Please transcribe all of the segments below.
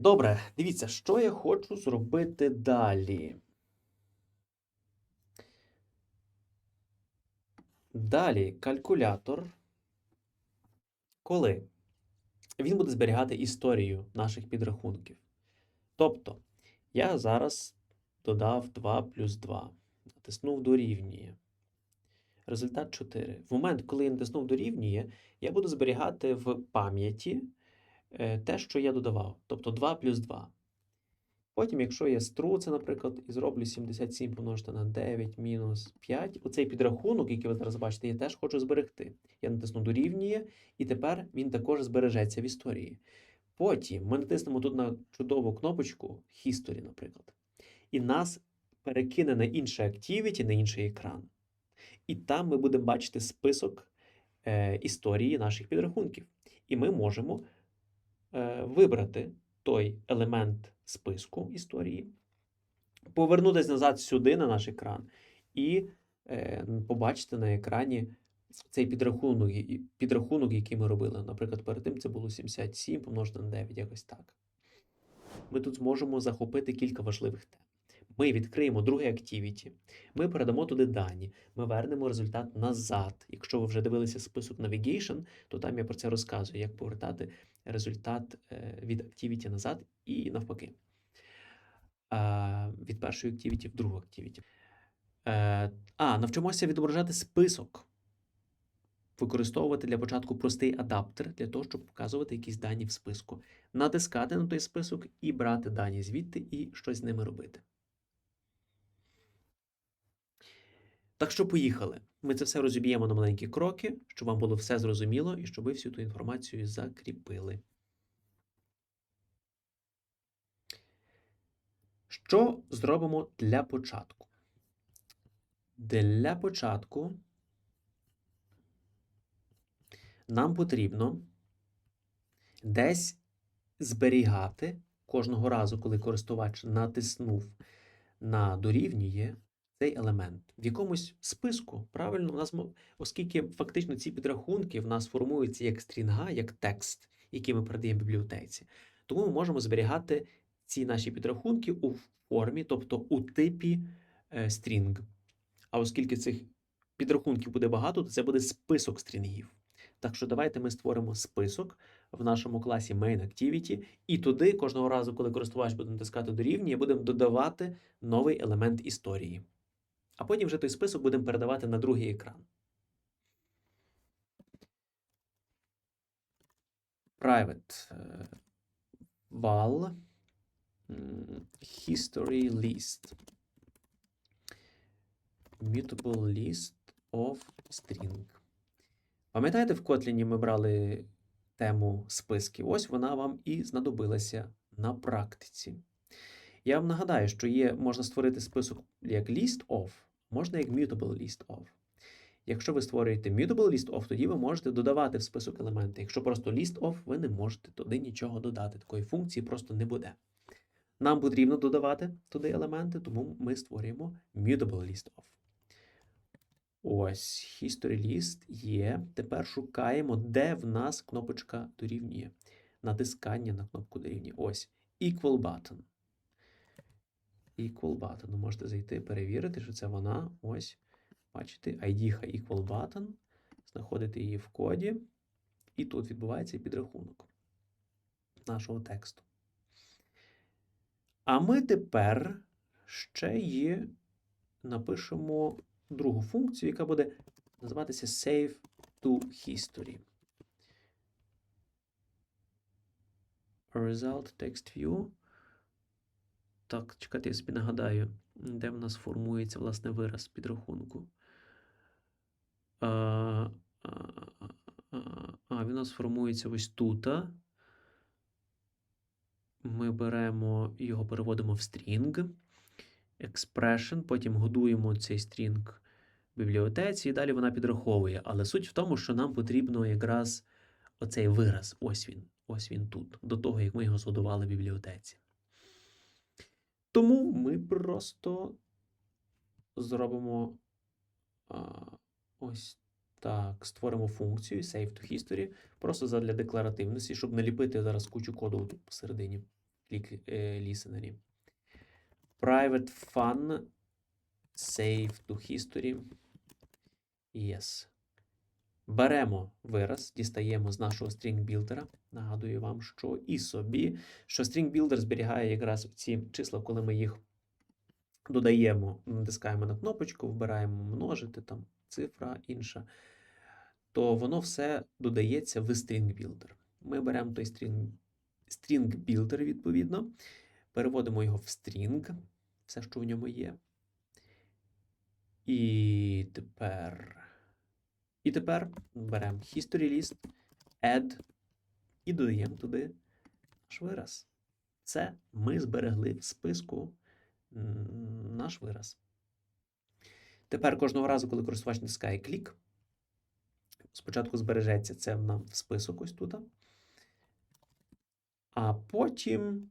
Добре, дивіться, що я хочу зробити далі. Далі калькулятор. Коли він буде зберігати історію наших підрахунків. Тобто, я зараз додав 2 плюс 2, натиснув дорівнює. Результат 4. В момент, коли я натиснув дорівнює, я буду зберігати в пам'яті те, що я додавав, тобто 2 плюс 2. Потім, якщо я стру це, наприклад, і зроблю 77 помножити на 9 мінус 5, оцей підрахунок, який ви зараз бачите, я теж хочу зберегти. Я натисну дорівнює, і тепер він також збережеться в історії. Потім ми натиснемо тут на чудову кнопочку History, наприклад, і нас перекине на інше activity, на інший екран. І там ми будемо бачити список е, історії наших підрахунків. І ми можемо е, вибрати той елемент списку історії, повернутися назад сюди на наш екран і е, побачити на екрані цей підрахунок, підрахунок, який ми робили. Наприклад, перед тим це було 77 помножити на 9, якось так. Ми тут зможемо захопити кілька важливих тем. Ми відкриємо друге activity, ми передамо туди дані, ми вернемо результат назад. Якщо ви вже дивилися список Navigation, то там я про це розказую, як повертати результат е, від activity назад і навпаки. Від першої activity в другу activity. Е, А, навчимося відображати список. Використовувати для початку простий адаптер для того, щоб показувати якісь дані в списку. Натискати на той список і брати дані звідти і щось з ними робити. Так що поїхали. Ми це все розіб'ємо на маленькі кроки, щоб вам було все зрозуміло і щоб ви всю ту інформацію закріпили. Що зробимо для початку? Для початку нам потрібно десь зберігати кожного разу, коли користувач натиснув на дорівнює цей елемент в якомусь списку. Правильно, у нас оскільки фактично ці підрахунки в нас формуються як стрінга, як текст, який ми передаємо бібліотеці. Тому ми можемо зберігати ці наші підрахунки у формі, тобто у типі е, string. А оскільки цих підрахунків буде багато, то це буде список стрінгів. Так що давайте ми створимо список в нашому класі Main Activity, і туди кожного разу, коли користувач буде натискати дорівнює, будемо додавати новий елемент історії. А потім вже той список будемо передавати на другий екран. Private е, val history list. Mutable list of string. Пам'ятаєте, в Kotlin ми брали тему списків? Ось вона вам і знадобилася на практиці. Я вам нагадаю, що є, можна створити список як list of, можна як mutable list of. Якщо ви створюєте mutable list of, тоді ви можете додавати в список елементи. Якщо просто list of, ви не можете туди нічого додати. Такої функції просто не буде. Нам потрібно додавати туди елементи, тому ми створюємо mutable list of. Ось, history list є. Тепер шукаємо, де в нас кнопочка дорівнює. Натискання на кнопку дорівнює. Ось, equal button. Equal button. Можете зайти, перевірити, що це вона. Ось. Бачите, ID equal button. Знаходите її в коді. І тут відбувається підрахунок нашого тексту. А ми тепер ще є, напишемо другу функцію, яка буде називатися Save to History. Result text view. Так, чекайте, я собі нагадаю, де в нас формується власне вираз підрахунку. А, а, а, а, він у нас формується ось тут. Ми беремо його, переводимо в string, expression, потім годуємо цей string в бібліотеці, і далі вона підраховує. Але суть в тому, що нам потрібно якраз оцей вираз. Ось він. Ось він тут, до того, як ми його згодували в бібліотеці. Тому ми просто зробимо а, ось так, створимо функцію Save to History, просто задля декларативності, щоб не ліпити зараз кучу коду тут посередині. listener. Private fun. Save to history. Yes. Беремо вираз, дістаємо з нашого builder. Нагадую вам, що і собі, що builder зберігає якраз ці числа, коли ми їх додаємо, натискаємо на кнопочку, вбираємо множити, там цифра інша, то воно все додається в builder. Ми беремо той builder, відповідно, переводимо його в string, все, що в ньому є. І тепер. І тепер беремо history list, add і додаємо туди наш вираз. Це ми зберегли в списку наш вираз. Тепер кожного разу, коли користувач натискає клік, спочатку збережеться це нам в список ось тут. А потім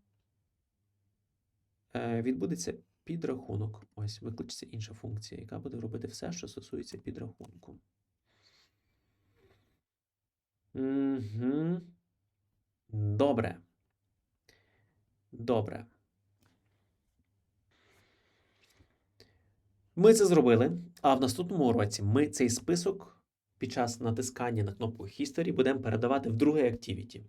е, відбудеться підрахунок. Ось викличеться інша функція, яка буде робити все, що стосується підрахунку. Угу. Добре. Добре. Ми це зробили, а в наступному уроці ми цей список під час натискання на кнопку History будемо передавати в друге Activity.